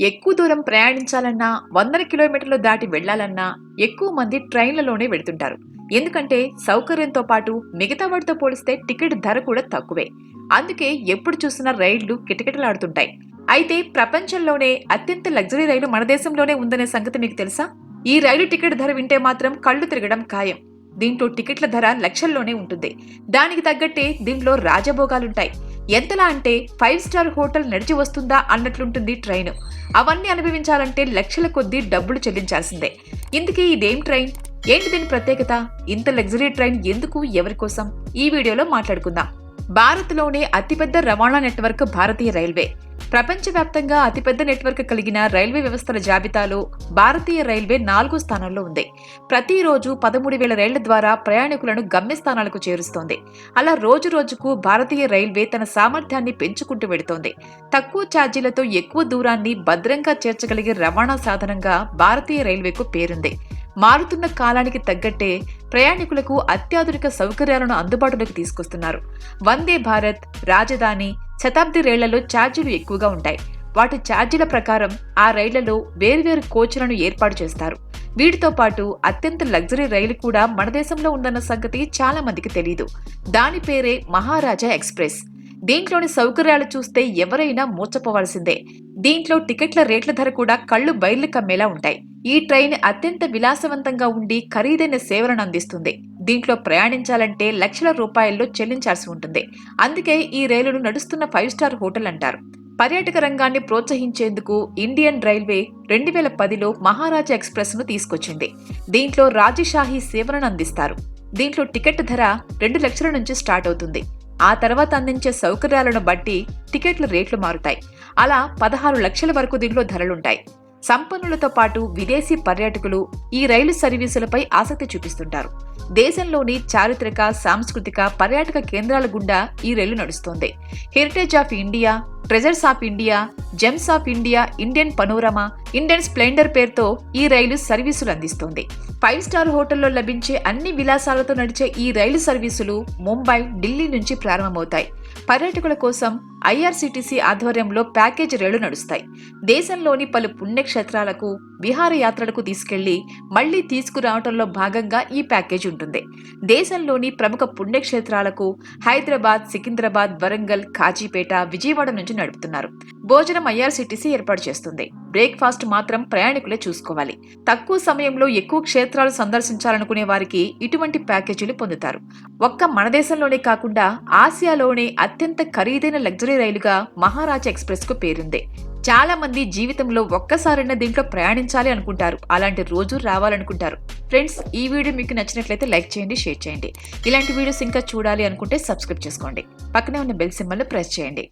ఎక్కువ దూరం ప్రయాణించాలన్నా వందల కిలోమీటర్లు దాటి వెళ్ళాలన్నా ఎక్కువ మంది ట్రైన్లలోనే వెళుతుంటారు. ఎందుకంటే సౌకర్యంతో పాటు మిగతా వాటితో పోలిస్తే టికెట్ ధర కూడా తక్కువే. అందుకే ఎప్పుడు చూసినా రైళ్ళు కిటకిటలాడుతుంటాయి. అయితే ప్రపంచంలోనే అత్యంత లగ్జరీ రైలు మన దేశంలోనే ఉందనే సంగతి మీకు తెలుసా? ఈ రైలు టికెట్ ధర వింటే మాత్రం కళ్ళు తిరగడం ఖాయం. దీంట్లో టికెట్ల ధర లక్షల్లోనే ఉంటుంది. దానికి తగ్గట్టే దీంట్లో రాజభోగాలుంటాయి. ఎంతలా అంటే ఫైవ్ స్టార్ హోటల్ నడిచి వస్తుందా అన్నట్లుంటుంది ట్రైన్. అవన్నీ అనుభవించాలంటే లక్షల కొద్దీ డబ్బులు చెల్లించాల్సిందే. ఇందుకే ఇదేం ట్రైన్? ఏంటి దీని ప్రత్యేకత? ఇంత లగ్జరీ ట్రైన్ ఎందుకు ఎవరి కోసం? ఈ వీడియోలో మాట్లాడుకుందాం. భారత్లోనే అతిపెద్ద రవాణా నెట్వర్క్ భారతీయ రైల్వే. ప్రపంచవ్యాప్తంగా అతిపెద్ద నెట్వర్క్ కలిగిన రైల్వే వ్యవస్థల జాబితాలో భారతీయ రైల్వే నాలుగో స్థానంలో ఉంది. ప్రతిరోజు పదమూడు వేల రైళ్ళ ద్వారా ప్రయాణికులను గమ్యస్థానాలకు చేరుస్తోంది. అలా రోజు రోజుకు భారతీయ రైల్వే తన సామర్థ్యాన్ని పెంచుకుంటూ వెడుతోంది. తక్కువ ఛార్జీలతో ఎక్కువ దూరాన్ని భద్రంగా చేర్చగలిగే రవాణా సాధనంగా భారతీయ రైల్వేకు పేరుంది. మారుతున్న కాలానికి తగ్గట్టే ప్రయాణికులకు అత్యాధునిక సౌకర్యాలను అందుబాటులోకి తీసుకొస్తున్నారు. వందే భారత్ రాజధాని శతాబ్ది రైళ్ళలో ఛార్జీలు ఎక్కువగా ఉంటాయి. వాటి ఛార్జీల ప్రకారం ఆ రైళ్ళలో వేర్వేరు కోచ్లను ఏర్పాటు చేస్తారు. వీటితో పాటు అత్యంత లగ్జరీ రైలు కూడా మన దేశంలో ఉందన్న సంగతి చాలా మందికి తెలియదు దాని పేరే మహారాజా ఎక్స్ప్రెస్. దీంట్లోని సౌకర్యాలు చూస్తే ఎవరైనా మూర్చపోవాల్సిందే దీంట్లో టికెట్ల రేట్ల ధర కూడా కళ్ళు బయర్లు కమ్మేలా ఉంటాయి. ఈ ట్రైన్ అత్యంత విలాసవంతంగా ఉండి ఖరీదైన సేవలను అందిస్తుంది. దీంట్లో ప్రయాణించాలంటే లక్షల రూపాయల్లో చెల్లించాల్సి ఉంటుంది. అందుకే ఈ రైలును నడుస్తున్న ఫైవ్ స్టార్ హోటల్ అంటారు. పర్యాటక రంగాన్ని ప్రోత్సహించేందుకు ఇండియన్ రైల్వే రెండు వేల పదిలో మహారాజా ఎక్స్ప్రెస్ను తీసుకొచ్చింది. దీంట్లో రాజషాహీ సేవలను అందిస్తారు. దీంట్లో టికెట్ ధర రెండు లక్షల నుంచి స్టార్ట్ అవుతుంది. ఆ తర్వాత అందించే సౌకర్యాలను బట్టి టికెట్ల రేట్లు మారుతాయి. అలా పదహారు లక్షల వరకు దీనిలో ధరలుంటాయి. సంపన్నులతో పాటు విదేశీ పర్యాటకులు ఈ రైలు సర్వీసులపై ఆసక్తి చూపిస్తుంటారు. దేశంలోని చారిత్రక సాంస్కృతిక పర్యాటక కేంద్రాల గుండా ఈ రైలు నడుస్తోంది. Heritage of India treasures of India gems of India Indian panorama Indian splendour పేరుతో ఈ రైలు సర్వీసులు అందిస్తోంది. ఫైవ్ స్టార్ హోటల్లో లభించే అన్ని విలాసాలతో నడిచే ఈ రైలు సర్వీసులు ముంబై ఢిల్లీ నుంచి ప్రారంభమవుతాయి. పర్యాటకుల కోసం ఐఆర్సీటీసీ ఆధ్వర్యంలో ప్యాకేజ్ రైళ్ళు నడుస్తాయి. దేశంలోని పలు పుణ్యక్షేత్రాలకు విహారయాత్రలకు తీసుకెళ్ళి మళ్ళీ తీసుకురావటంలో భాగంగా ఈ ప్యాకేజ్ ఉంటుంది. దేశంలోని ప్రముఖ పుణ్యక్షేత్రాలకు హైదరాబాద్ సికింద్రాబాద్ వరంగల్ కాజీపేట విజయవాడ నుంచి నడుపుతున్నారు. భోజనం ఐఆర్సీటీసీ ఏర్పాటు చేస్తుంది. బ్రేక్ఫాస్ట్ మాత్రం ప్రయాణికులే చూసుకోవాలి. తక్కువ సమయంలో ఎక్కువ క్షేత్రాలు సందర్శించాలనుకునే వారికి ఇటువంటి ప్యాకేజీలు పొందుతారు. ఒక్క మన దేశంలోనే కాకుండా ఆసియాలోనే అత్యంత ఖరీదైన లగ్జరీ రైలుగా మహారాజా ఎక్స్ప్రెస్కు పేరుంది. చాలా మంది జీవితంలో ఒక్కసారైనా దీంట్లో ప్రయాణించాలి అనుకుంటారు. అలాంటి రోజు రావాలనుకుంటారు. ఫ్రెండ్స్ ఈ వీడియో మీకు నచ్చినట్లయితే లైక్ చేయండి షేర్ చేయండి. ఇలాంటి వీడియోస్ ఇంకా చూడాలి అనుకుంటే సబ్స్క్రైబ్ చేసుకోండి. పక్కనే ఉన్న బెల్ సింబల్ ప్రెస్ చేయండి.